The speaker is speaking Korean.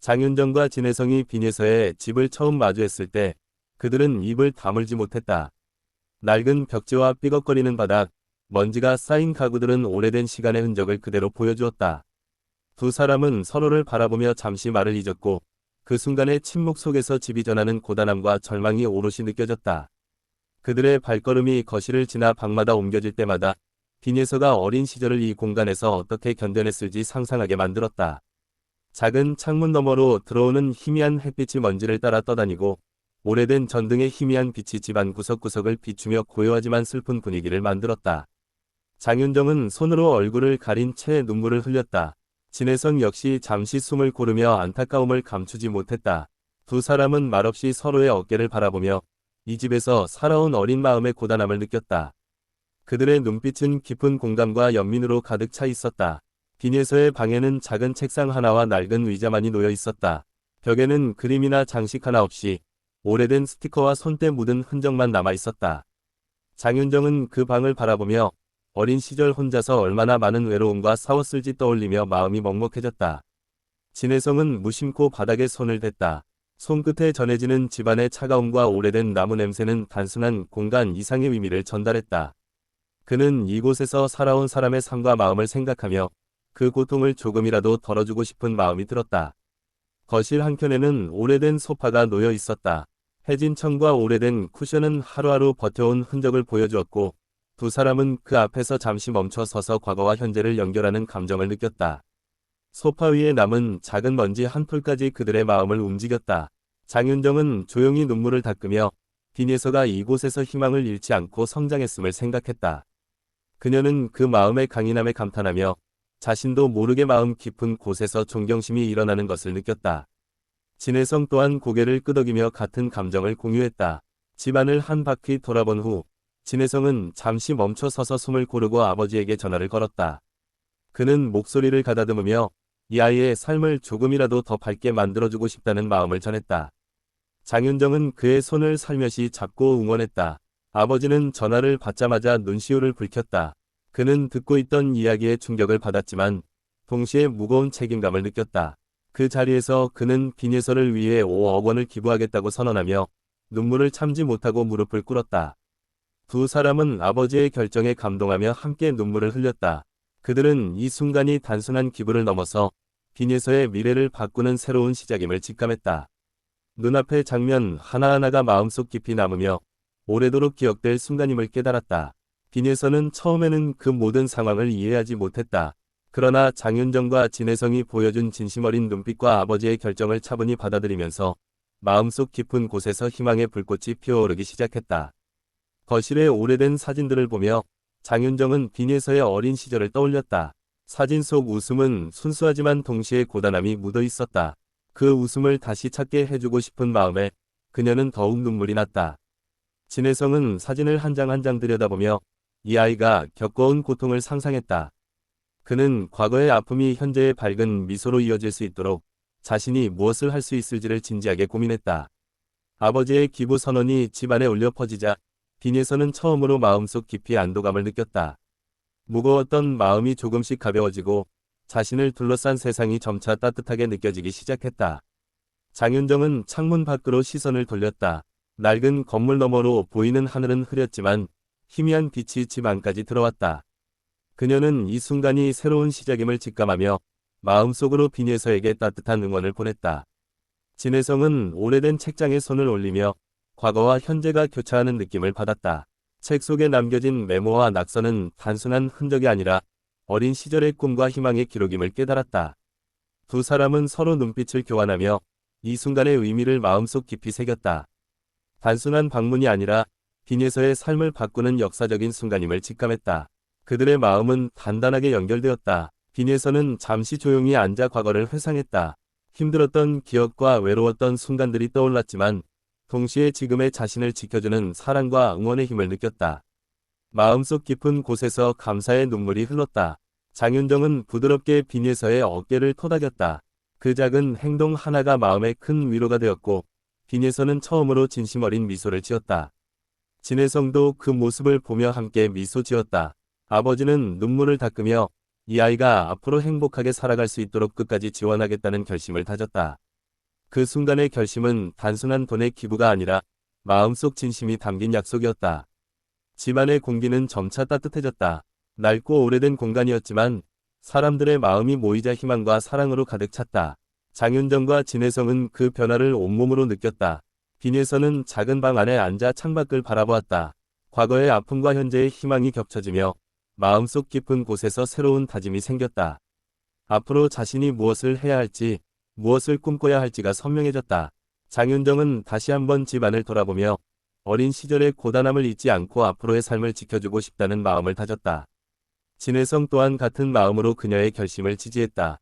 장윤정과 진혜성이 빈에서의 집을 처음 마주했을 때 그들은 입을 다물지 못했다. 낡은 벽지와 삐걱거리는 바닥, 먼지가 쌓인 가구들은 오래된 시간의 흔적을 그대로 보여주었다. 두 사람은 서로를 바라보며 잠시 말을 잊었고 그 순간의 침묵 속에서 집이 전하는 고단함과 절망이 오롯이 느껴졌다. 그들의 발걸음이 거실을 지나 방마다 옮겨질 때마다 빈예서가 어린 시절을 이 공간에서 어떻게 견뎌냈을지 상상하게 만들었다. 작은 창문 너머로 들어오는 희미한 햇빛이 먼지를 따라 떠다니고 오래된 전등의 희미한 빛이 집안 구석구석을 비추며 고요하지만 슬픈 분위기를 만들었다. 장윤정은 손으로 얼굴을 가린 채 눈물을 흘렸다. 진혜성 역시 잠시 숨을 고르며 안타까움을 감추지 못했다. 두 사람은 말없이 서로의 어깨를 바라보며 이 집에서 살아온 어린 마음의 고단함을 느꼈다. 그들의 눈빛은 깊은 공감과 연민으로 가득 차 있었다. 빈에서의 방에는 작은 책상 하나와 낡은 의자만이 놓여 있었다. 벽에는 그림이나 장식 하나 없이 오래된 스티커와 손때 묻은 흔적만 남아 있었다. 장윤정은 그 방을 바라보며 어린 시절 혼자서 얼마나 많은 외로움과 싸웠을지 떠올리며 마음이 먹먹해졌다. 진혜성은 무심코 바닥에 손을 댔다. 손끝에 전해지는 집안의 차가움과 오래된 나무 냄새는 단순한 공간 이상의 의미를 전달했다. 그는 이곳에서 살아온 사람의 삶과 마음을 생각하며 그 고통을 조금이라도 덜어주고 싶은 마음이 들었다. 거실 한켠에는 오래된 소파가 놓여 있었다. 해진 청과 오래된 쿠션은 하루하루 버텨온 흔적을 보여주었고 두 사람은 그 앞에서 잠시 멈춰 서서 과거와 현재를 연결하는 감정을 느꼈다. 소파 위에 남은 작은 먼지 한 풀까지 그들의 마음을 움직였다. 장윤정은 조용히 눈물을 닦으며 빈예서가 이곳에서 희망을 잃지 않고 성장했음을 생각했다. 그녀는 그 마음의 강인함에 감탄하며 자신도 모르게 마음 깊은 곳에서 존경심이 일어나는 것을 느꼈다. 진혜성 또한 고개를 끄덕이며 같은 감정을 공유했다. 집안을 한 바퀴 돌아본 후 진혜성은 잠시 멈춰 서서 숨을 고르고 아버지에게 전화를 걸었다. 그는 목소리를 가다듬으며 이 아이의 삶을 조금이라도 더 밝게 만들어주고 싶다는 마음을 전했다. 장윤정은 그의 손을 살며시 잡고 응원했다. 아버지는 전화를 받자마자 눈시울을 붉혔다. 그는 듣고 있던 이야기에 충격을 받았지만 동시에 무거운 책임감을 느꼈다. 그 자리에서 그는 빈예서를 위해 5억 원을 기부하겠다고 선언하며 눈물을 참지 못하고 무릎을 꿇었다. 두 사람은 아버지의 결정에 감동하며 함께 눈물을 흘렸다. 그들은 이 순간이 단순한 기부를 넘어서 빈예서의 미래를 바꾸는 새로운 시작임을 직감했다. 눈앞의 장면 하나하나가 마음속 깊이 남으며 오래도록 기억될 순간임을 깨달았다. 빈예서는 처음에는 그 모든 상황을 이해하지 못했다. 그러나 장윤정과 진혜성이 보여준 진심 어린 눈빛과 아버지의 결정을 차분히 받아들이면서 마음속 깊은 곳에서 희망의 불꽃이 피어오르기 시작했다. 거실의 오래된 사진들을 보며 장윤정은 빈에서의 어린 시절을 떠올렸다. 사진 속 웃음은 순수하지만 동시에 고단함이 묻어 있었다. 그 웃음을 다시 찾게 해주고 싶은 마음에 그녀는 더욱 눈물이 났다. 진혜성은 사진을 한 장 한장 들여다보며 이 아이가 겪어온 고통을 상상했다. 그는 과거의 아픔이 현재의 밝은 미소로 이어질 수 있도록 자신이 무엇을 할 수 있을지를 진지하게 고민했다. 아버지의 기부 선언이 집안에 울려 퍼지자 빈에서는 처음으로 마음속 깊이 안도감을 느꼈다. 무거웠던 마음이 조금씩 가벼워지고 자신을 둘러싼 세상이 점차 따뜻하게 느껴지기 시작했다. 장윤정은 창문 밖으로 시선을 돌렸다. 낡은 건물 너머로 보이는 하늘은 흐렸지만 희미한 빛이 집 안까지 들어왔다. 그녀는 이 순간이 새로운 시작임을 직감하며 마음속으로 빈예서에게 따뜻한 응원을 보냈다. 진혜성은 오래된 책장에 손을 올리며 과거와 현재가 교차하는 느낌을 받았다. 책 속에 남겨진 메모와 낙서는 단순한 흔적이 아니라 어린 시절의 꿈과 희망의 기록임을 깨달았다. 두 사람은 서로 눈빛을 교환하며 이 순간의 의미를 마음속 깊이 새겼다. 단순한 방문이 아니라 빈에서의 삶을 바꾸는 역사적인 순간임을 직감했다. 그들의 마음은 단단하게 연결되었다. 빈에서는 잠시 조용히 앉아 과거를 회상했다. 힘들었던 기억과 외로웠던 순간들이 떠올랐지만 동시에 지금의 자신을 지켜주는 사랑과 응원의 힘을 느꼈다. 마음속 깊은 곳에서 감사의 눈물이 흘렀다. 장윤정은 부드럽게 빈예서의 어깨를 토닥였다. 그 작은 행동 하나가 마음에 큰 위로가 되었고 빈예서는 처음으로 진심 어린 미소를 지었다. 진혜성도 그 모습을 보며 함께 미소 지었다. 아버지는 눈물을 닦으며 이 아이가 앞으로 행복하게 살아갈 수 있도록 끝까지 지원하겠다는 결심을 다졌다. 그 순간의 결심은 단순한 돈의 기부가 아니라 마음속 진심이 담긴 약속이었다. 집안의 공기는 점차 따뜻해졌다. 낡고 오래된 공간이었지만 사람들의 마음이 모이자 희망과 사랑으로 가득 찼다. 장윤정과 진혜성은 그 변화를 온몸으로 느꼈다. 빈에서는 작은 방 안에 앉아 창밖을 바라보았다. 과거의 아픔과 현재의 희망이 겹쳐지며 마음속 깊은 곳에서 새로운 다짐이 생겼다. 앞으로 자신이 무엇을 해야 할지, 무엇을 꿈꿔야 할지가 선명해졌다. 장윤정은 다시 한번 집안을 돌아보며 어린 시절의 고단함을 잊지 않고 앞으로의 삶을 지켜주고 싶다는 마음을 다졌다. 진혜성 또한 같은 마음으로 그녀의 결심을 지지했다.